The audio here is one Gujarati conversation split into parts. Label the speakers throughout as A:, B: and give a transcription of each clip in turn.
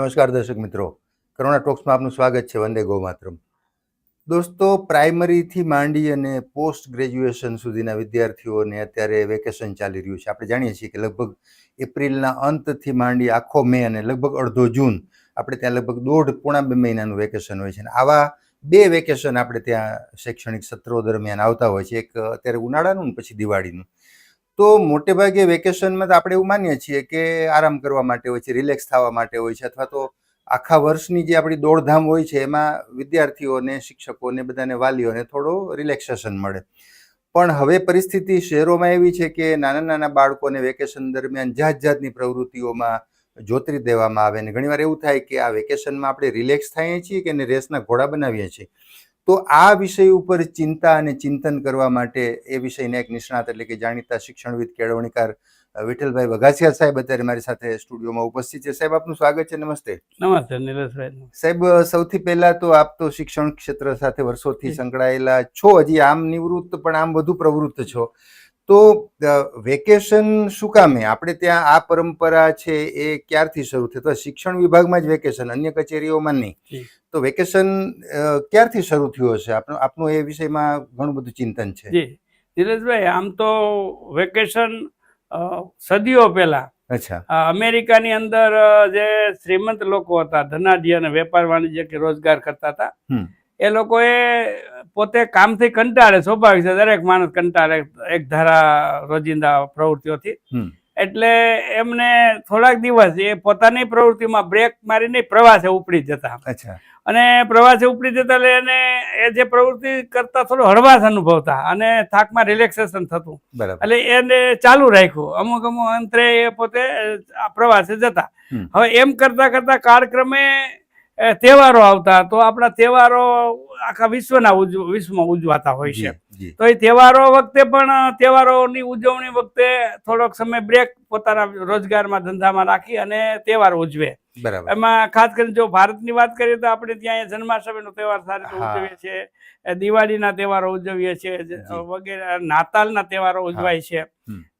A: નમસ્કાર દર્શક મિત્રો. કરુણા ટોક્સમાં આપનું સ્વાગત છે. વંદે ગો માતરમ દોસ્તો, પ્રાઇમરીથી માંડી અને પોસ્ટ ગ્રેજ્યુએશન સુધીના વિદ્યાર્થીઓને અત્યારે વેકેશન ચાલી રહ્યું છે. આપણે જાણીએ છીએ કે લગભગ એપ્રિલના અંતથી માંડી આખો મે અને લગભગ અડધો જૂન આપણે ત્યાં લગભગ દોઢ પોણા બે મહિનાનું વેકેશન હોય છે. અને આવા બે વેકેશન આપણે ત્યાં શૈક્ષણિક સત્રો દરમિયાન આવતા હોય છે. એક અત્યારે ઉનાળાનું ને પછી દિવાળીનું. તો મોટે ભાગે વેકેશનમાં તો આપણે એવું માનીએ છીએ કે આરામ કરવા માટે હોય છે, રિલેક્સ થવા માટે હોય છે, અથવા તો આખા વર્ષની જે આપણી દોડધામ હોય છે, એમાં વિદ્યાર્થીઓને, શિક્ષકોને, બધાને, વાલીઓને થોડો રિલેક્સેશન મળે. પણ હવે પરિસ્થિતિ શહેરોમાં એવી છે કે નાના નાના બાળકોને વેકેશન દરમિયાન જાત જાતની પ્રવૃત્તિઓમાં જોતરી દેવામાં આવે. ને ઘણીવાર એવું થાય કે આ વેકેશનમાં આપણે રિલેક્સ થઈએ છીએ કે એને રેસના ઘોડા બનાવીએ છીએ. તો આ વિષય ઉપર ચિંતા અને ચિંતન કરવા માટે એ વિષયને એક નિષ્ણાત એટલે કે જાણીતા શિક્ષણવિદ કેળવણીકાર વિઠ્ઠલભાઈ વઘાસિયા સાહેબ અત્યારે મારી સાથે સ્ટુડિયોમાં ઉપસ્થિત છે. સાહેબ આપનું સ્વાગત છે. નમસ્તે.
B: નમસ્તે નિલેશભાઈ.
A: સાહેબ સૌથી પહેલા તો આપ તો શિક્ષણ ક્ષેત્ર સાથે વર્ષોથી. સંકળાયેલા છો. હજી આમ નિવૃત્ત પણ આમ વધુ પ્રવૃત્ત છો. તો વેકેશન શું કામે? આપણે ત્યાં આ પરંપરા છે એ ક્યારથી શરૂ થઈ તો શિક્ષણ વિભાગમાં જ વેકેશન અન્ય કચેરીઓમાં નહીં. તો વેકેશન ક્યારથી શરૂ થયું હશે? આપનું આપનું એ વિષયમાં ઘણું બધું ચિંતન છે.
B: જી. નિલેશભાઈ આમ તો વેકેશન સદીઓ પહેલા
A: અચ્છા.
B: અમેરિકાની અંદર જે શ્રીમંત લોકો હતા ધનાઢ્ય અને વેપાર વાણિજ્ય કે રોજગાર કરતા હતા એ લોકોએ પોતે કામથી કંટાળે સ્વાભાવિક છે દરેક માણસ કંટાળે એક ધારા રોજિંદા પ્રવૃત્તિઓથી. એટલે એમને થોડાક દિવસ એ પોતાની પ્રવૃત્તિમાં બ્રેક મારીને પ્રવાસે ઉપડી જતા. અને પ્રવાસે ઉપડી જતા એટલે એને એ જે પ્રવૃત્તિ કરતા થોડો હળવાશ અનુભવતા અને થાકમાં રિલેક્સેશન થતું. એટલે એને ચાલુ રાખ્યું. અમુક અમુક અંતરે એ પોતે પ્રવાસે જતા. હવે એમ કરતા કરતા કાળક્રમે તહેવારો આવતા. તો આપણા તહેવારો આખા વિશ્વના વિશ્વમાં ઉજવાતા હોય છે. તો એ તહેવારો વખતે પણ તહેવારોની ઉજવણી વખતે થોડોક સમય બ્રેક પોતાના રોજગારમાં ધંધામાં રાખી અને તહેવાર ઉજવે. એમાં ખાસ કરીને જો ભારતની વાત કરીએ તો આપણે ત્યાં જન્માષ્ટમીનો તહેવાર સારી રીતે ઉજવીએ છીએ. દિવાળીના તહેવારો ઉજવીએ છીએ. વગેરે નાતાલના તહેવારો ઉજવાય છે.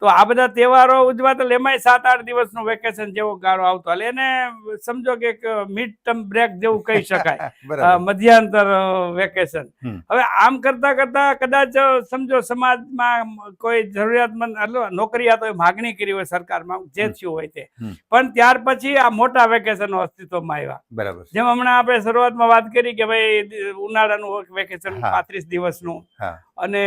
B: તો આ બધા તહેવારો ઉજવાતા તો એમાંય સાત આઠ દિવસનો વેકેશન જેવો ગાળો આવતો એટલે એને સમજો કે એક મિડ ટર્મ બ્રેક જેવું કહી શકાય. મધ્યાંતર વેકેશન. હવે આમ કરતા કરતા કદાચ સમજો સમાજમાં કોઈ જરૂરિયાતમંદ એટલે નોકરિયાતો એ માગણી કરી હોય સરકારમાં જે. થયું હોય તે. પણ ત્યાર પછી આ મોટા વેકેશનો અસ્તિત્વમાં આવ્યા.
A: બરાબર.
B: જેમ હમણાં આપણે શરૂઆતમાં વાત કરી કે ભાઈ ઉનાળાનું વેકેશન. પાંત્રીસ દિવસનું. અને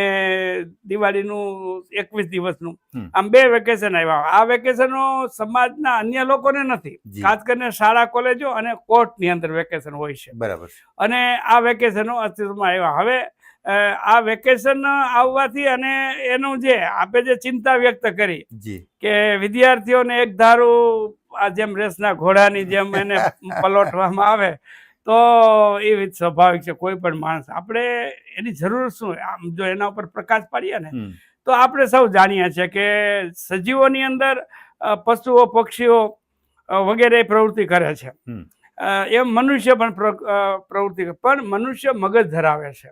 B: દિવાળીનું એકવીસ દિવસનું. આમ બે વેકેશન આવ્યા. આ વેકેશનો સમાજના અન્ય લોકોને નથી. ખાસ કરીને શાળા કોલેજો અને કોર્ટની અંદર વેકેશન હોય છે.
A: બરાબર
B: અને આ વેકેશનો અસ્તિત્વમાં આવ્યા. હવે આ વેકેશન આવવાથી અને એનું જે આપે જે ચિંતા વ્યક્ત કરી કે વિદ્યાર્થીઓને એક ધારું આ જેમ રેસના ઘોડાની જેમ એને પલોટવામાં આવે તો એ સ્વાભાવિક છે કોઈ પણ માણસ. આપણે એની જરૂર શું? આમ જો એના ઉપર પ્રકાશ પાડીએ ને તો આપણે સૌ જાણીએ છીએ કે સજીવોની અંદર પશુઓ પક્ષીઓ વગેરે પ્રવૃત્તિ કરે છે. એમ મનુષ્ય પણ પ્ર- પ્રવૃત્તિ પણ મનુષ્ય મગજ ધરાવે છે.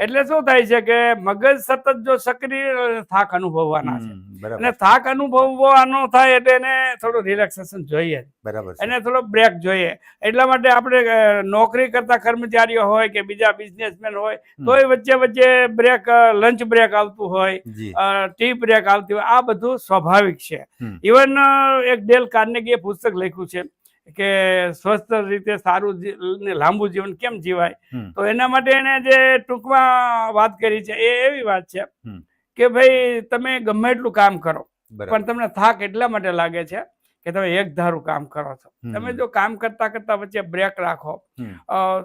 B: એટલે શું થાય છે કે મગજ સતત જો સક્રિય થાક અનુભવવાના છે. અને થાક અનુભવવાનો થાય એટલે એને થોડું રિલેક્સેશન જોઈએ.
A: બરાબર
B: એને થોડો બ્રેક જોઈએ. એટલા માટે આપણે નોકરી કરતા કર્મચારીઓ હોય કે બીજા બિઝનેસમેન હોય
A: તો
B: તોય વચ્ચે વચ્ચે બ્રેક લંચ બ્રેક આવતું હોય ટી બ્રેક આવતી હોય આ બધું સ્વાભાવિક છે. ઇવન એક ડેલ કાર્નેગીએ પુસ્તક લખ્યું છે. કે સ્વસ્થ રીતે સારું ને લાંબુ જીવન કેમ જીવાય? તો એના માટે એને જે ટૂંકમાં વાત કરી છે એ એવી વાત છે કે ભાઈ તમે ગમે એટલું કામ કરો પણ તમને થાક એટલા માટે લાગે છે કે તમે એક ધારું કામ કરો છો. તમે જો કામ કરતા કરતા વચ્ચે બ્રેક રાખો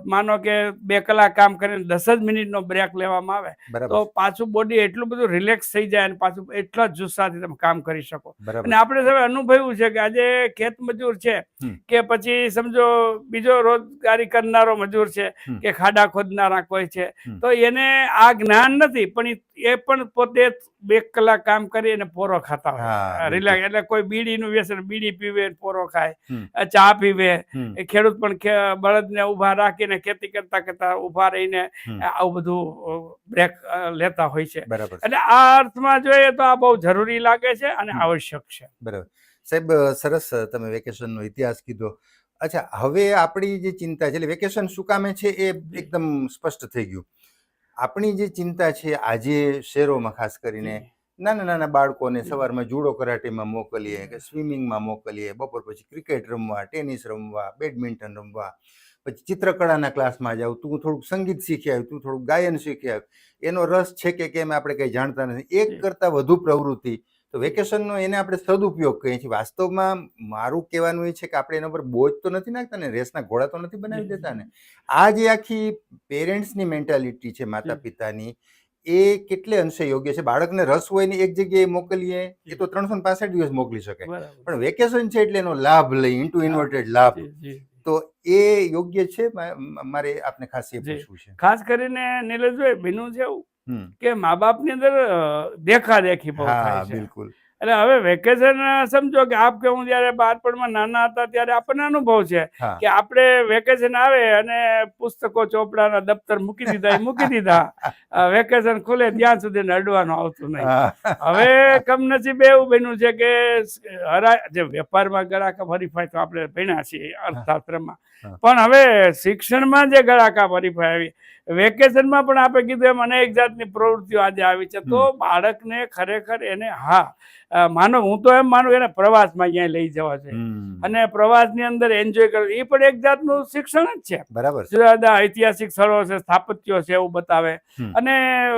B: માનો કે બે કલાક કામ કરીને દસ જ મિનિટનો બ્રેક લેવામાં આવે તો પાછું બોડી એટલું બધું રિલેક્સ થઈ જાય અને પાછું એટલા જ જુસ્સાથી તમે કામ કરી શકો. અને આપણે હવે અનુભવ્યું છે કે આજે ખેત મજૂર છે કે પછી સમજો બીજો રોજગારી કરનારો મજૂર છે કે ખાડા ખોદનારા કોઈ છે તો એને આ જ્ઞાન નથી પણ એ પણ પોતે બે કલાક કામ કરી અને પોરો ખાતા હોય. રિલેક્સ એટલે કોઈ બીડીનું વ્યસન બીડી પીવે પોરો ખાય ચા પીવે એ ખેડૂત પણ ખે- બળદને ઊભા રાખીને ખેતી કરતા કરતા ઊભા રહીને આવું બધું બ્રેક લેતા હોય છે.
A: બરાબર. છે.
B: એટલે આ અર્થમાં જોઈએ તો આ બહુ જરૂરી લાગે છે અને આવશ્યક છે.
A: બરાબર. સાહેબ સરસ તમે વેકેશનનો ઇતિહાસ કીધો. અચ્છા હવે આપણી જે ચિંતા છે એટલે વેકેશન શું કામે છે એ એકદમ સ્પષ્ટ થઈ ગયું. આપણી જે ચિંતા છે આજે શહેરોમાં ખાસ કરીને નાના નાના બાળકોને સવારમાં જુડો કરાટેમાં મોકલીએ કે સ્વિમિંગમાં મોકલીએ બપોર પછી ક્રિકેટ રમવા ટેનિસ રમવા બેડમિન્ટન રમવા પછી ચિત્રકળાના ક્લાસમાં જાવ તું થોડુંક સંગીત શીખી આવ્યું તું થોડુંક ગાયન શીખી આવ્યું એનો રસ છે કે કેમ આપણે કંઈ જાણતા નથી. એક. કરતાં વધુ પ્રવૃત્તિ. તો વેકેશનનો એને આપણે સદુપયોગ કહીએ છીએ. વાસ્તવમાં મારું કહેવાનું એ છે કે આપણે એના પર બોજ તો નથી નાખતા ને રેસના ઘોડા તો નથી બનાવી દેતા ને. આ જે આખી પેરેન્ટ્સની મેન્ટાલિટી છે માતા પિતાની એ કેટલે અંશે યોગ્ય છે? બાળકને રસ હોય ને એક જગ્યાએ મોકલીએ એ તો ત્રણસો ને પાસઠ દિવસ મોકલી શકાય. પણ વેકેશન છે એટલે એનો લાભ લઈ ઇન્ટુ ઇન્વર્ટેડ લાભ. તો એ યોગ્ય છે? મારે આપને ખાસ એ પૂછવું છે.
B: ખાસ કરીને નિલેશભાઈ બીનું છે એવું. કે મા બાપની અંદર દેખા દેખી બહુ થાય છે.
A: બિલકુલ.
B: એટલે હવે વેકેશન સમજો કે આપ કે હું જયારે બાળપણમાં નાના હતા ત્યારે આપણને અનુભવ છે કે આપણે વેકેશન આવે અને પુસ્તકો ચોપડાના દફતર મૂકી દીધા એ મૂકી દીધા. વેકેશન ખુલે ત્યાં સુધી અડવાનું આવતું નહીં. હવે કમનસીબે એવું બન્યું છે કે હરા જે વેપારમાં ગળાકા હરીફાઈ તો આપણે ભણ્યા છીએ અર્થશાસ્ત્રમાં. પણ હવે શિક્ષણમાં જે ગળાકા હરીફાઈ આવી વેકેશનમાં પણ આપણે કીધું એમ અનેક જાતની પ્રવૃત્તિઓ આજે આવી છે. તો બાળકને ખરેખર એને હા માનો હું તો એમ માનું એને પ્રવાસમાં ક્યાંય લઈ જવા
A: છે.
B: અને પ્રવાસની અંદર એન્જોય કરવું એ પણ એક જાતનું શિક્ષણ જ છે.
A: બરાબર.
B: જુદા જુદા ઐતિહાસિક સ્થળો છે સ્થાપત્યો છે એવું બતાવે. અને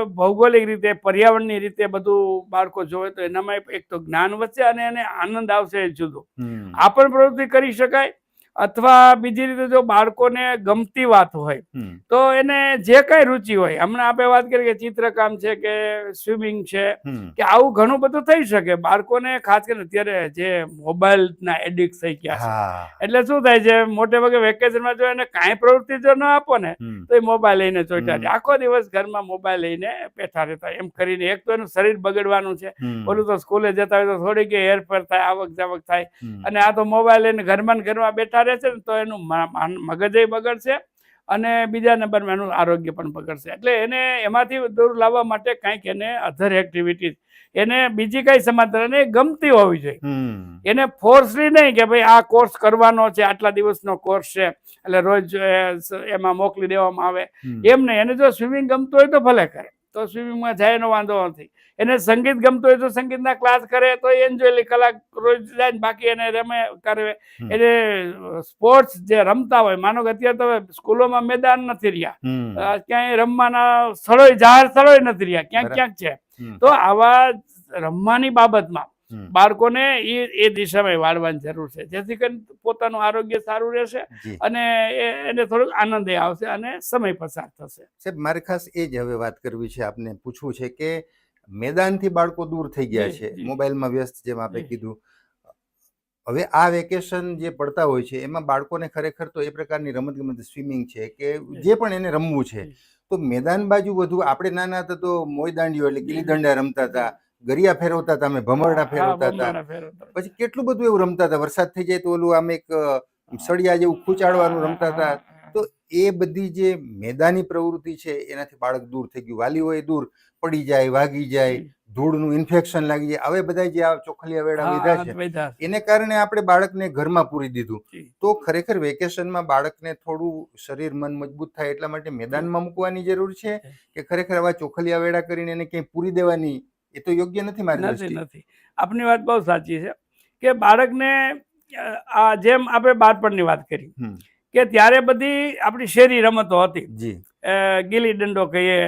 B: ભૌગોલિક રીતે પર્યાવરણની રીતે બધું બાળકો જોવે તો એનામાં એક તો જ્ઞાન વધશે અને એને આનંદ આવશે જુદો. આ પણ પ્રવૃત્તિ કરી શકાય. અથવા બીજી રીતે જો બાળકોને ગમતી વાત હોય તો એને જે કઈ રુચિ હોય હમણાં આપણે વાત કરી કે ચિત્રકામ છે કે સ્વિમિંગ છે કે આવું ઘણું બધું થઈ શકે. બાળકોને ખાસ કરીને અત્યારે જે મોબાઈલના એડિક્ટ થઈ ગયા છે. એટલે શું થાય છે મોટે ભાગે વેકેશનમાં જો એને કાંઈ પ્રવૃત્તિ જો ન આપો ને તો એ મોબાઈલ લઈને ચોટ્યા છે. આખો દિવસ ઘરમાં મોબાઈલ લઈને બેઠા રહેતા. એમ કરીને એક તો એનું શરીર બગડવાનું છે. ઓલું તો સ્કૂલે જતા હોય તો થોડીક હેરફેર થાય આવક જાવક થાય અને આ તો મોબાઈલ લઈને ઘરમાં ને ઘરમાં બેઠા રહેશે ને તો એનું મગજે બગડશે અને બીજા નંબરમાં એનું આરોગ્ય પણ બગડશે. એટલે એને એમાંથી દૂર લાવવા માટે કાંઈક એને અધર એક્ટિવિટીઝ એને બીજી કઈ સમાચાર એને ગમતી હોવી જોઈએ. એને ફોર્સલી નહીં કે ભાઈ આ કોર્સ કરવાનો છે આટલા દિવસનો કોર્સ છે એટલે રોજ એમાં મોકલી દેવામાં આવે. એમ નહીં. એને જો સ્વિમિંગ ગમતું હોય તો ભલે કરે. તો સ્વિમિંગમાં જાય એનો વાંધો નથી. એને સંગીત ગમતું હોય તો સંગીતના ક્લાસ કરે તો એન્જોય કલાક રોજ જાય બાકી એને રમે કરે. એને સ્પોર્ટ્સ જે રમતા હોય માનો કે અત્યારે તો સ્કૂલોમાં મેદાન નથી રહ્યા. ક્યાંય રમવાના સ્થળો જાહેર સ્થળોએ નથી રહ્યા. ક્યાંક ક્યાંક છે. તો આવા રમવાની બાબતમાં. બાળકોને એ એ દિશામાં વાળવાની જરૂર છે. જેથી કરીને પોતાનું આરોગ્ય સારું રહેશે અને એને થોડુંક આનંદ આવશે અને સમય પસાર થશે.
A: સાહેબ મારે ખાસ એ જ હવે વાત કરવી છે આપને પૂછવું છે કે મેદાનથી બાળકો દૂર થઈ ગયા છે મોબાઈલમાં વ્યસ્ત જેમ આપણે કીધું. હવે આ વેકેશન જે પડતા હોય છે એમાં બાળકોને ખરેખર તો એ પ્રકારની રમત ગમત સ્વિમિંગ છે કે
B: જે.
A: પણ એને રમવું છે. તો મેદાન બાજુ વધુ આપણે નાના હતા તો મોય દાંડિયો એટલે ગીલી દંડા રમતા હતા ગરિયા ફેરવતા હતા અમે ભમરડા ફેરવતા હતા. પછી કેટલું બધું એવું રમતા હતા? વરસાદ થઈ જાય તો ઓલું આમ એક સળિયા જેવું ખૂંચાડવાનું રમતા હતા. તો એ બધી જે મેદાની પ્રવૃત્તિ છે એનાથી બાળક દૂર થઈ ગયું. વાલીઓ એ દૂર પડી જાય વાગી જાય ધૂળનું ઇન્ફેક્શન લાગી જાય. હવે બધા જે આ ચોખલિયા વેડા લીધા છે એને કારણે આપણે બાળકને ઘરમાં પૂરી દીધું. તો ખરેખર વેકેશનમાં બાળકને થોડું શરીર મન મજબૂત થાય એટલા માટે મેદાનમાં મૂકવાની જરૂર છે કે ખરેખર આવા ચોખલિયા વેડા કરીને એને ક્યાંય પૂરી દેવાની એ તો યોગ્ય નથી મારી
B: નથી નથી. આપની વાત બહુ સાચી છે કે બાળકને આ જેમ આપણે બાળપણની વાત કરી કે ત્યારે બધી આપણી શેરી રમતો હતી. ગીલી દંડો કહીએ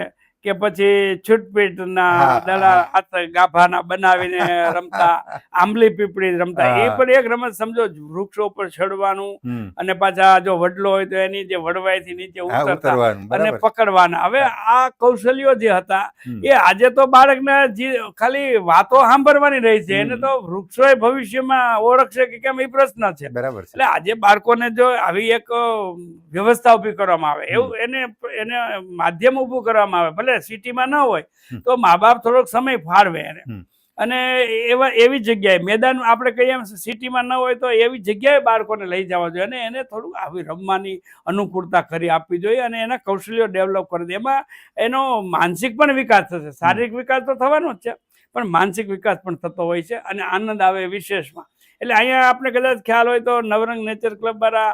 B: કે પછી છૂટપીટના દડા હાથ ગાભાના બનાવીને રમતા આંબલી પીપળી રમતા. એ પણ એક રમત સમજો વૃક્ષો પર ચડવાનું અને પાછા જો વડલો હોય તો એની જે વડવાઈથી નીચે ઉતરતા અને પકડવાના. હવે આ કૌશલ્યો જે હતા એ આજે તો બાળકને જે ખાલી વાતો સાંભળવાની રહી છે એને
A: તો
B: તો એ ભવિષ્યમાં ઓળખશે કે કેમ એ પ્રશ્ન છે.
A: બરાબર
B: એટલે આજે બાળકોને જો આવી એક વ્યવસ્થા ઊભી કરવામાં આવે એવું એને એને માધ્યમ ઊભું કરવામાં આવે ભલે સિટીમાં ન હોય તો મા બાપ થોડોક સમય ફાળવે એને. અને એવા એવી જગ્યાએ મેદાન આપણે કહીએ સિટીમાં ન હોય તો એવી જગ્યાએ બાળકોને લઈ જવા જોઈએ અને એને થોડુંક આવી રમવાની અનુકૂળતા કરી આપવી જોઈએ અને એના કૌશલ્યો ડેવલપ કરી દે. એમાં એનો માનસિક પણ વિકાસ થશે. શારીરિક વિકાસ તો થવાનો જ છે પણ માનસિક વિકાસ પણ થતો હોય છે અને આનંદ આવે વિશેષમાં. એટલે અહીંયા આપણે કદાચ ખ્યાલ હોય તો નવરંગ નેચર ક્લબ વાળા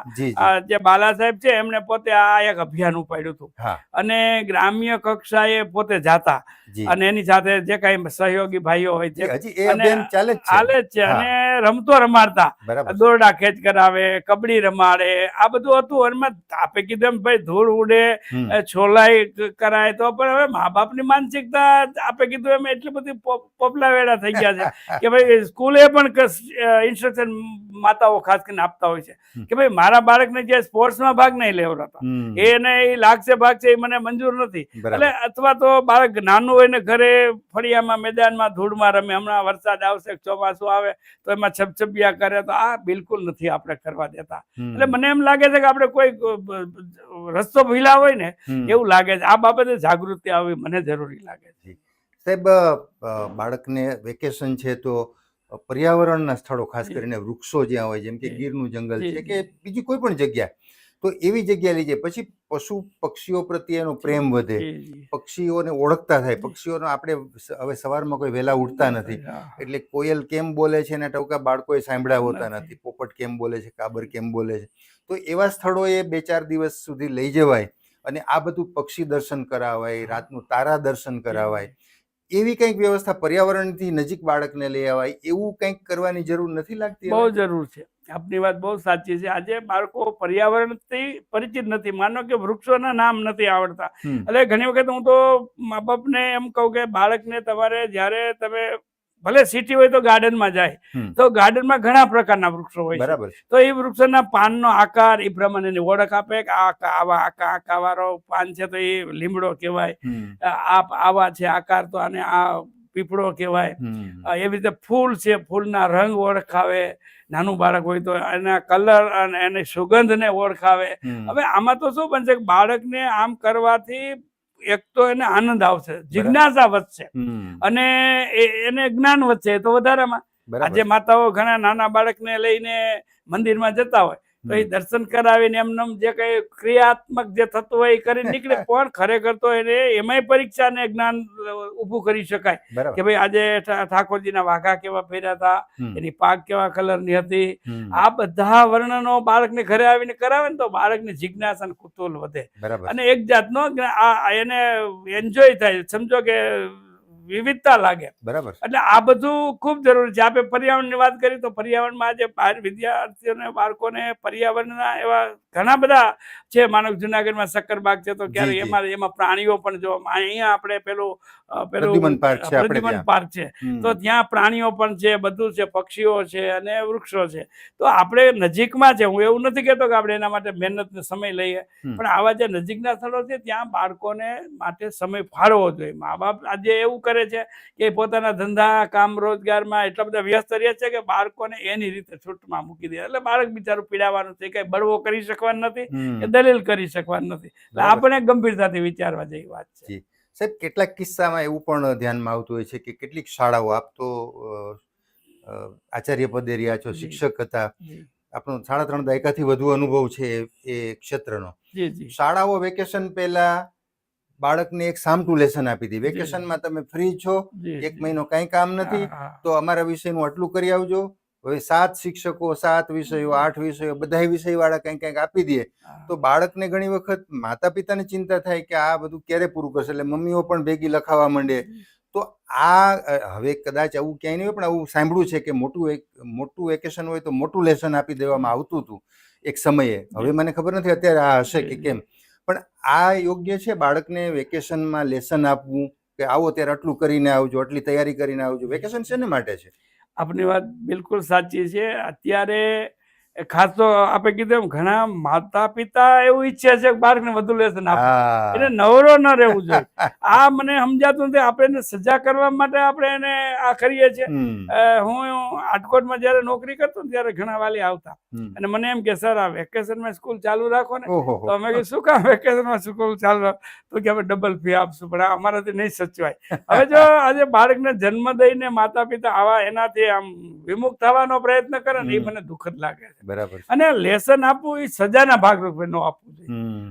A: જી
B: બાલા સાહેબ છે એમને પોતે આ એક અભિયાન ઉપાડ્યું હતું. અને ગ્રામ્ય કક્ષાએ પોતે જાતા. અને એની સાથે જે કઈ સહયોગી ભાઈઓ હોય છે
A: ચાલે જ છે.
B: અને રમતો રમાડતા. દોરડા ખેંચ કરાવે કબડી રમાડે આ બધું હતું. એમાં આપે કીધું એમ ભાઈ ધૂળ ઉડે છોલાઈ કરાય તો. પણ હવે મા બાપની માનસિકતા આપે કીધું એમ એટલી બધી પોપલા વેડા થઈ ગયા છે કે ભાઈ સ્કૂલે પણ ઇન્સ્ટ્રક્શન માતાઓ ખાસ કરીને આપતા હોય છે. કે ભાઈ મારા બાળકને જે સ્પોર્ટ્સમાં ભાગ નહીં લેવડાવતા. એને એ લાગશે ભાગ છે એ મને મંજૂર નથી. એટલે અથવા તો બાળક નાનું હોય ને ઘરે ફળિયામાં મેદાનમાં ધૂળમાં રમે હમણાં વરસાદ આવશે ચોમાસું આવે તો એમાં છપછપિયા કરે તો આ બિલકુલ નથી આપણે કરવા દેતા. એટલે મને એમ લાગે છે કે આપણે કોઈ રસ્તો ભીલા હોય ને એવું લાગે છે. આ બાબતે જાગૃતિ આવવી મને જરૂરી લાગે છે.
A: સાહેબ બાળકને વેકેશન છે તો પર્યાવરણના સ્થળો ખાસ કરીને વૃક્ષો જ્યાં હોય જેમ કે ગીરનું જંગલ છે કે બીજી કોઈ પણ જગ્યા. તો એવી જગ્યા લઈ જાય. પછી પશુ પક્ષીઓ પ્રત્યેનો પ્રેમ વધે. પક્ષીઓને ઓળખતા થાય. પક્ષીઓનો આપણે હવે સવારમાં કોઈ વહેલા ઉઠતા નથી. એટલે કોયલ કેમ બોલે છે એના ટૂંકા બાળકોએ સાંભળ્યા હોતા
B: નથી.
A: નથી. પોપટ કેમ બોલે છે? કાબર કેમ બોલે છે? તો એવા સ્થળોએ બે ચાર દિવસ સુધી લઈ જવાય અને આ બધું પક્ષી દર્શન કરાવાય રાતનું તારા દર્શન કરાવાય. એવી કંઈક વ્યવસ્થા પર્યાવરણથી નજીક બાળકને લઈ આવાય એવું કંઈક કરવાની જરૂર નથી લાગતી
B: બહુ જરૂર છે. આપની વાત બહુ સાચી છે. આજે બાળકો પર્યાવરણથી પરિચિત નથી. માનો કે વૃક્ષોના નામ નથી આવડતા. એટલે ઘણી વખત હું તો મા બાપને એમ કહું કે બાળકને તમારે જ્યારે તમે ભલે સિટી હોય તો ગાર્ડનમાં જાય. તો ગાર્ડનમાં ઘણા પ્રકારના વૃક્ષો હોય
A: બરાબર
B: તો એ વૃક્ષોના પાનનો આકાર એ પ્રમાણે એની ઓળખ આપે કે આ આવા આકા આકાવાળો પાન છે તો એ લીમડો કહેવાય. આ આવા છે આકાર તો આને આ પીપળો કહેવાય. એવી રીતે ફૂલ છે ફૂલના રંગ ઓળખાવે. નાનું બાળક હોય તો એના કલર અને એની સુગંધને ઓળખાવે. હવે આમાં તો શું બનશે કે બાળકને આમ કરવાથી એક તો એને આનંદ આવશે જિજ્ઞાસા વધશે. અને એને જ્ઞાન વધશે તો વધારામાં. આજે માતાઓ ઘણા નાના બાળકને લઈને મંદિરમાં જતા હોય. તો એ દર્શન કરાવીને એમને જે કઈ ક્રિયાત્મક જે થતું હોય એ કરી નીકળે પણ ખરેખર તો એને એમાંય પરીક્ષા ને જ્ઞાન ઊભું કરી શકાય. કે ભાઈ આજે ઠાકોરજી ઠાકોરજીના વાઘા કેવા ફેર્યા હતા એની પાક કેવા કલરની હતી. આ બધા વર્ણનો બાળકને ઘરે આવીને કરાવે ને તો બાળકની જિજ્ઞાસા અને કુતૂહલ વધે. અને એક જાતનો આ એને એન્જોય થાય. સમજો કે વિવિધતા લાગે.
A: બરાબર.
B: એટલે આ બધું ખૂબ જરૂરી છે. આપણે પર્યાવરણની વાત કરી તો પર્યાવરણમાં આજે બહાર વિદ્યાર્થીઓને બાળકોને પર્યાવરણના એવા ઘણા બધા છે. માનવ જુનાગઢમાં સક્કરબાગ છે તો ક્યારે
A: જી, જી.
B: એમાં એમાં પ્રાણીઓ પણ જો અહીંયા આપણે પેલું પેલું
A: પ્રદ્યુમન પાર્ક છે
B: તો ત્યાં પ્રાણીઓ પણ છે બધું છે પક્ષીઓ છે અને વૃક્ષો છે. તો આપણે નજીકમાં છે. હું એવું નથી કહેતો કે આપણે એના માટે મહેનત ને સમય લઈએ. પણ આવા જે નજીકના સ્થળો છે ત્યાં બાળકોને માટે સમય ફાળવો જોઈએ. મા બાપ આજે એવું કરે છે કે પોતાના ધંધા કામ રોજગારમાં એટલા બધા વ્યસ્ત રહે છે કે બાળકોને એની રીતે છૂટમાં મૂકી દે. એટલે બાળક બિચારું પીડાવાનું છે કઈ બળવો કરી શકવાનું નથી કે દલીલ કરી શકવાનું નથી. એટલે આપણે ગંભીરતાથી વિચારવા જેવી વાત છે.
A: સાહેબ કેટલાક કિસ્સામાં એવું પણ ધ્યાનમાં આવતું હોય છે કે કેટલીક શાળાઓ આપ તો અ, અ, આચાર્ય પદે રહ્યા છો શિક્ષક હતા. આપણો સાડા ત્રણ દાયકાથી વધુ અનુભવ છે એ- ક્ષેત્રનો. શાળાઓ વેકેશન પહેલા બાળકને એક સામટું લેસન આપી દી. વેકેશનમાં તમે ફ્રી છો એક મહિનો કંઈ કામ નથી. તો અમારા વિષયનું આટલું કરી આવજો. હવે સાત શિક્ષકો સાત વિષયો આઠ વિષયો બધા વિષયવાળા કંઈક કંઈક આપી દે. તો બાળકને ઘણી વખત માતા પિતાને ચિંતા થાય કે આ બધું ક્યારે પૂરું કરશે? એટલે મમ્મીઓ પણ ભેગી લખાવા માંડે. તો આ હવે કદાચ આવું ક્યાંય નહીં હોય પણ આવું સાંભળ્યું છે કે મોટું એક મોટું વેકેશન હોય તો મોટું લેસન આપી દેવામાં આવતું હતું એક સમયે. હવે મને ખબર નથી અત્યારે આ હશે કે કેમ. પણ આ યોગ્ય છે બાળકને વેકેશનમાં લેસન આપવું? કે આવો ત્યારે આટલું કરીને આવજો, આટલી તૈયારી કરીને આવજો? વેકેશન શેને માટે છે?
B: આપની વાત બિલકુલ સાચી છે. અત્યારે ખાસ તો આપણે કીધું એમ ઘણા માતા પિતા એવું ઈચ્છે છે કે બાળકને વધુ લેસન આપે. એને નવરો ન રહેવું જોઈએ. આ મને સમજાતું નથી. આપણે એને સજા કરવા માટે આપણે એને આ કરીએ છીએ. હું રાજકોટમાં જ્યારે નોકરી કરતો ને ત્યારે ઘણા વાલી આવતા. અને મને એમ કે સર આ વેકેશનમાં સ્કૂલ ચાલુ રાખો ને. તો અમે કીધું શું કામ વેકેશનમાં સ્કૂલ ચાલુ રાખો? તો કે અમે ડબલ ફી આપશું. પણ અમારાથી નહીં સચવાય. હવે જો આજે બાળકને જન્મ દઈને માતા પિતા આવા એનાથી આમ વિમુખ થવાનો પ્રયત્ન કરે ને એ મને દુઃખદ લાગે છે.
A: બરાબર.
B: અને લેસન આપવું એ સજાના ભાગરૂપે ન આપવું જોઈએ.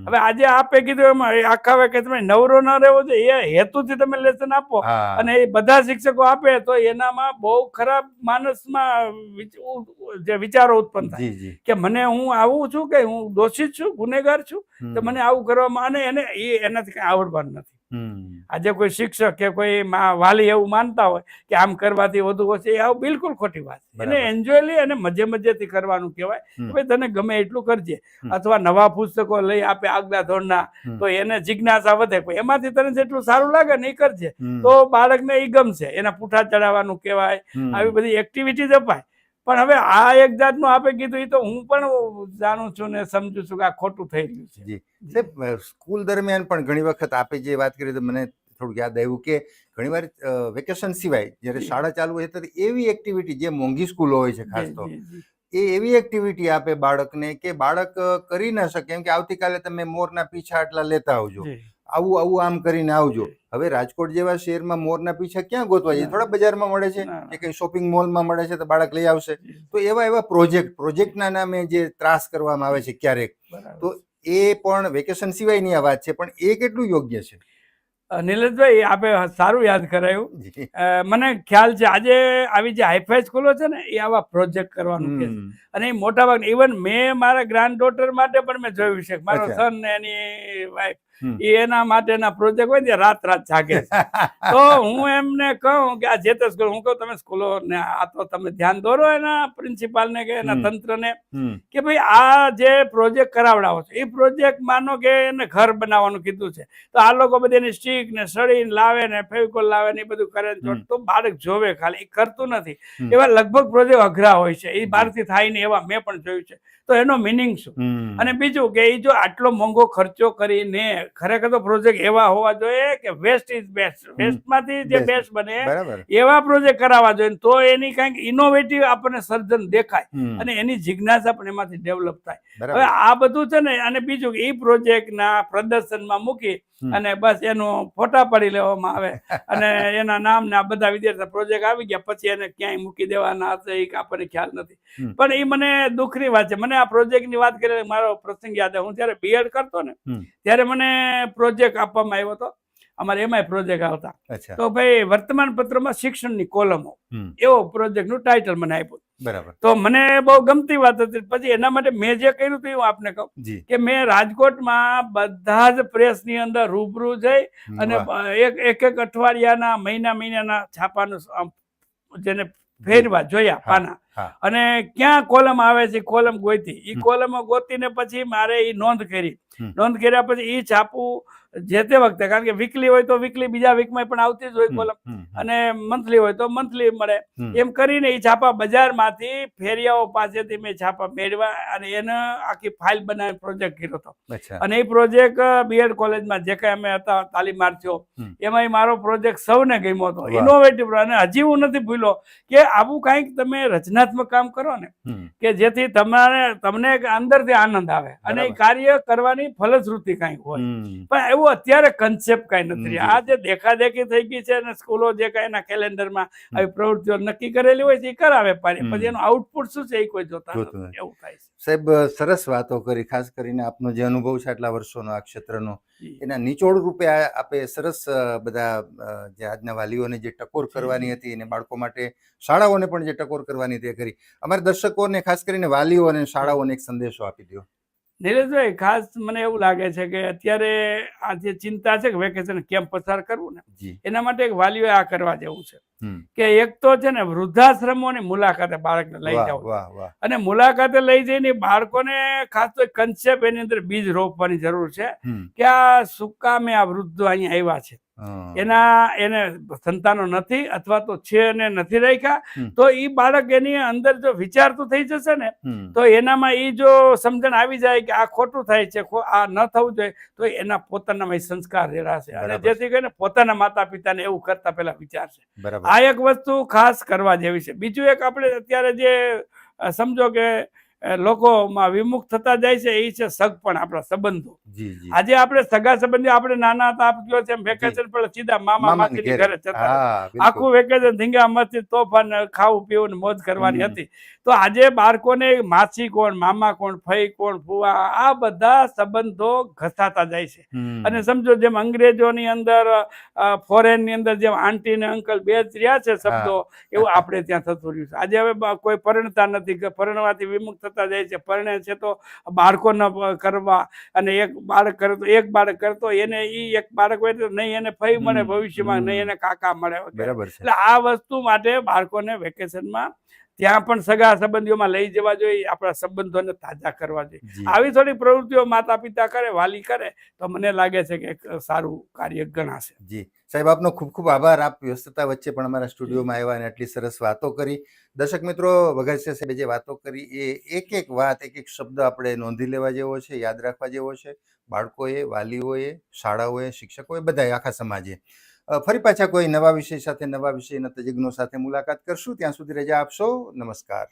B: હવે આજે આપે કીધું એમાં આખા વાક્ય તમે નવરો ન રહેવો જોઈએ એ હેતુથી તમે લેસન આપો. અને એ બધા શિક્ષકો આપે તો એનામાં બહુ ખરાબ માનસમાં જે વિચારો ઉત્પન્ન થાય. કે મને હું આવું છું કે હું દોષિત છું ગુનેગાર છું તો મને આવું કરવામાં અને એને એ એનાથી કંઈ આવડવાનું નથી. આજે કોઈ શિક્ષક કે કોઈ વાલી એવું માનતા હોય કે આમ કરવાથી વધુ હશે એ આવું બિલકુલ ખોટી વાત એને એન્જોયલી અને મજે મજેથી કરવાનું કહેવાય ભાઈ તને ગમે એટલું કરજે અથવા નવા પુસ્તકો લઈ આપે આગલા ધોરણના તો એને જિજ્ઞાસા વધે. કોઈ એમાંથી તને જેટલું સારું લાગે ને એ કરજે. તો બાળકને એ ગમશે. એના પૂઠા ચડાવવાનું કહેવાય. આવી બધી એક્ટિવિટીઝ અપાય. પણ હવે આ એક જાતનું આપે કીધું એ તો હું પણ જાણું છું ને સમજુ છું કે આ ખોટું થઈ ગયું છે.
A: જી. સાહેબ સ્કૂલ દરમિયાન પણ ઘણી વખત આપે જે વાત કરી તો મને થોડુંક યાદ આવ્યું કે ઘણીવાર વેકેશન સિવાય જ્યારે શાળા ચાલુ હોય ત્યારે એવી એક્ટિવિટી જે મોંઘી સ્કૂલો હોય છે ખાસ તો. એ એવી એક્ટિવિટી આપે બાળકને કે બાળક કરી ન શકે. કેમ કે આવતીકાલે તમે મોરના પીછા આટલા લેતા આવજો. આવું આવું આમ કરીને આવજો. હવે રાજકોટ જેવા શહેરમાં મોરના પીછા ક્યાં ગોતવા?
B: જાય
A: થોડા બજારમાં મળે છે. કે કઈ શોપિંગ મોલમાં મળે છે તો બાળક લઈ આવશે. તો એવા એવા પ્રોજેક્ટ પ્રોજેક્ટના નામે જે ત્રાસ કરવામાં આવે છે ક્યારેક તો એ પણ વેકેશન સિવાયની આ વાત છે પણ એ કેટલું યોગ્ય છે?
B: નિલેશભાઈ આપે સારું યાદ કરાયું. મને ખ્યાલ છે આજે આવી જે હાઈફાઈ સ્કૂલો છે ને એ આવા પ્રોજેક્ટ કરવાનું કે છે. અને એ મોટા ભાગ ઇવન મેં મારા ગ્રાન્ડ ડોટર માટે પણ મેં જોયું છે. મારો સન ને એની વાઈફ એના માટેના પ્રોજેક્ટ હોય ને રાત રાત જાગે તો હું એમને કહું કે આ જે તે સ્કૂલ હું કહું તમે સ્કૂલો ને આ તો તમે ધ્યાન દોરો એના પ્રિન્સિપાલ ને કે એના. તંત્રને કે ભાઈ આ જે પ્રોજેક્ટ કરાવડાવો છો એ પ્રોજેક્ટ માનો કે એને ઘર બનાવવાનું કીધું છે. તો આ લોકો બધી એની સ્ટીક ને સળી લાવે ને ફેવિકોલ લાવે ને એ બધું કરે ને તો બાળક જોવે ખાલી એ કરતું નથી. એવા લગભગ પ્રોજેક્ટ અઘરા હોય છે. એ બહારથી થાય ને એવા મેં પણ જોયું છે. તો એનો મિનિંગ શું? અને બીજું કે એ જો આટલો મોંઘો ખર્ચો કરીને ખરેખર તો પ્રોજેક્ટ એવા હોવા જોઈએ કે વેસ્ટ ઇઝ બેસ્ટ વેસ્ટમાંથી જે બેસ્ટ બને એવા પ્રોજેક્ટ કરાવવા જોઈએ. તો એની કંઈક ઇનોવેટિવ આપણને સર્જન દેખાય અને એની જિજ્ઞાસા પણ એમાંથી ડેવલપ થાય. હવે આ બધું છે ને અને બીજું કે એ પ્રોજેક્ટના પ્રદર્શનમાં મૂકી. અને બસ એનું ફોટા પાડી લેવામાં આવે. અને એના નામ ને આ બધા વિદ્યાર્થી પ્રોજેક્ટ આવી ગયા પછી એને ક્યાંય મૂકી દેવાના હશે એ આપણને ખ્યાલ નથી. પણ એ મને દુઃખની વાત છે. મને આ પ્રોજેક્ટની વાત કરી મારો પ્રસંગ યાદ હું જ્યારે બીએડ કરતો ને ત્યારે મને પ્રોજેક્ટ આપવામાં આવ્યો હતો. અમારે એમાંય પ્રોજેક્ટ આવતા. તો ભાઈ વર્તમાન પત્રમાં શિક્ષણની કોલમો.
A: એવો
B: એવો પ્રોજેક્ટનું ટાઇટલ મને આપ્યું.
A: બરાબર.
B: તો મને બહુ ગમતી વાત હતી. પછી એના માટે મેં જે કર્યું હતું એ હું આપને કહું. કે મેં રાજકોટમાં બધા જ પ્રેસની અંદર રૂબરૂ જઈ અને એક એક એક અઠવાડિયાના મહિના મહિનાના છાપાનું જેને ફેરવા જોયા પાના. અને ક્યાં કોલમ આવે છે કોલમ ગોતી એ કોલમ ગોતીને પછી મારે એ નોંધ કરી. નોંધ કર્યા પછી એ છાપું જે તે વખતે કારણ કે વીકલી હોય તો વીકલી બીજા વીકમાં પણ આવતી જ હોય કોલમ. અને મંથલી હોય તો મંથલી મળે. એમ કરીને એ છાપા બજારમાંથી ફેરિયાઓ પાસેથી મેં છાપા મેળવ્યા અને એને આખી ફાઇલ બનાવી પ્રોજેક્ટ કર્યો હતો. અને એ પ્રોજેક્ટ બીએડ કોલેજમાં જે કાંઈ અમે હતા તાલીમાર્થીઓ. એમાં મારો પ્રોજેક્ટ સૌને ગમ્યો હતો. ઇનોવેટિવ અને હજી હું નથી ભૂલ્યો કે આવું કાંઈક તમે રચનાત્મક કામ કરો ને કે જેથી તમારે તમને અંદરથી આનંદ આવે. અને એ કાર્ય કરવાની ફલશ્રુતિ કાંઈક હોય. પણ એવું અત્યારે કન્સેપ્ટ કાંઈ નથી. આ જે દેખાદેખી થઈ ગઈ છે અને સ્કૂલો જે કાંઈ એના કેલેન્ડરમાં આવી પ્રવૃત્તિઓ નક્કી કરેલી હોય છે એ કરાવે
A: પાણી
B: પછી એનું આઉટપુટ શું છે એ કોઈ જોતા એવું થાય છે.
A: સાહેબ સરસ વાતો કરી. ખાસ કરીને આપનો જે અનુભવ છે આટલા વર્ષોનો આ ક્ષેત્રનો. એના નિચોડ રૂપે આપે સરસ બધા જે આજના વાલીઓને જે ટકોર કરવાની હતી અને બાળકો માટે શાળાઓને પણ જે ટકોર કરવાની તે કરી. અમારા દર્શકોને ખાસ કરીને વાલીઓ અને શાળાઓને એક સંદેશો આપી દો
B: નીરજભાઈ ખાસ મને એવું લાગે છે કે અત્યારે આ જે ચિંતા છે કે વેકેશન કેમ પસાર કરવું ને એના માટે એક વાલીઓએ આ કરવા જેવું છે. કે એક તો છે ને વૃદ્ધાશ્રમોની મુલાકાતે બાળકને લઈ જાવ અને મુલાકાતે લઈ જઈને બાળકોને ખાસ તો કન્સેપ્ટ એની અંદર બીજ રોપવાની જરૂર છે કે આ સુકામે કામે આ વૃદ્ધો અહીંયા આવ્યા છે. એના એને સંતાનો નથી અથવા તો છે અને નથી રાખ્યા તો એ બાળક એની અંદર જો વિચારતું થઈ જશે ને તો એનામાં એ જો સમજણ આવી જાય કે આ ખોટું થાય છે આ ન થવું જોઈએ તો એના પોતાનામાં સંસ્કાર રેડાશે અને જેથી કરીને પોતાના માતા પિતાને એવું કરતા પેલા વિચારશે.
A: બરાબર.
B: આ એક વસ્તુ ખાસ કરવા જેવી છે. બીજું એક આપણે અત્યારે જે સમજો કે લોકોમાં વિમુખ થતા જાય છે એ છે સગપણ આપણા સંબંધો. આજે આપણે સગા સંબંધી આપણે નાના હતા આપ છે વેકેશન પડે સીધા મામા માસી
A: ઘરે.
B: જતા. આખું વેકેશન ધીંગા મસ્તી તોફાન ખાવું પીવું મોજ કરવાની હતી. તો આજે બાળકોને માસી કોણ મામા કોણ ફઈ કોણ ફુવા આ બધા સંબંધો ઘસાતા જાય છે. અને સમજો જેમ અંગ્રેજોની અંદર ફોરેનની અંદર જેમ આંટી ને અંકલ બે જ રહ્યા છે શબ્દો એવું આપણે ત્યાં થતું રહ્યું છે. આજે હવે કોઈ પરણતા નથી પરણવાથી વિમુખ થતા જાય છે. પરણે છે તો બાળકોના કરવા અને એક બાળક કરે તો એક બાળક કરતો એને એ એક બાળક હોય તો નહીં એને ફઈ મળે ભવિષ્યમાં નહીં એને કાકા મળે
A: બરાબર
B: એટલે આ વસ્તુ માટે બાળકોને વેકેશનમાં ત્યાં પણ સગા સંબંધીઓમાં લઈ જવા જોઈએ આપણા સંબંધોને તાજા કરવા જોઈએ. આવી થોડી પ્રવૃત્તિઓ માતા પિતા કરે વાલી કરે તો મને લાગે છે કે એક સારું કાર્ય ગણાશે.
A: જી. સાહેબ આપનો ખૂબ ખૂબ આભાર. આપ વ્યસ્તતા વચ્ચે પણ અમારા સ્ટુડિયોમાં આવ્યા અને આટલી સરસ વાતો કરી. દર્શક મિત્રો વઘાસિયા સાહેબે જે વાતો કરી એ એક એક વાત એક એક શબ્દ આપણે નોંધી લેવા જેવો છે યાદ રાખવા જેવો છે. બાળકોએ વાલીઓએ શાળાઓએ શિક્ષકોએ બધાએ આખા સમાજે. ફરી પાછા કોઈ નવા વિષય સાથે, નવા વિષયના તજજ્ઞો સાથે મુલાકાત કરશું. ત્યાં સુધી રજા આપશો. નમસ્કાર.